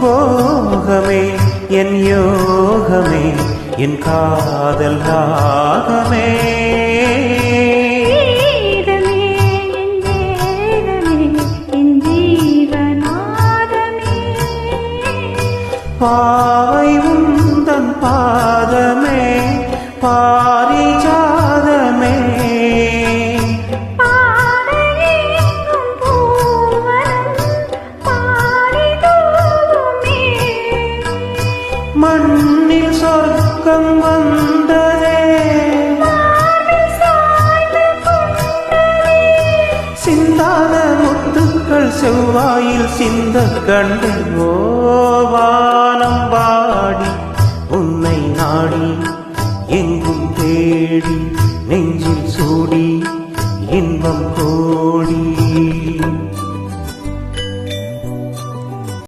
போகமே என் யோகமே என் காதல் ராகமே. பாவை உந்தன் பாதமே பாரிஜாதமே மண்ணில் சொர்க்கம் வந்ததே. சிந்தாத முத்துக்கள் செவ்வாயில் சிந்த கண்டு ஓவானம் பாடி உன்னை நாடி எங்கும் தேடி நெஞ்சில் சூடி இன்பம் கோடி.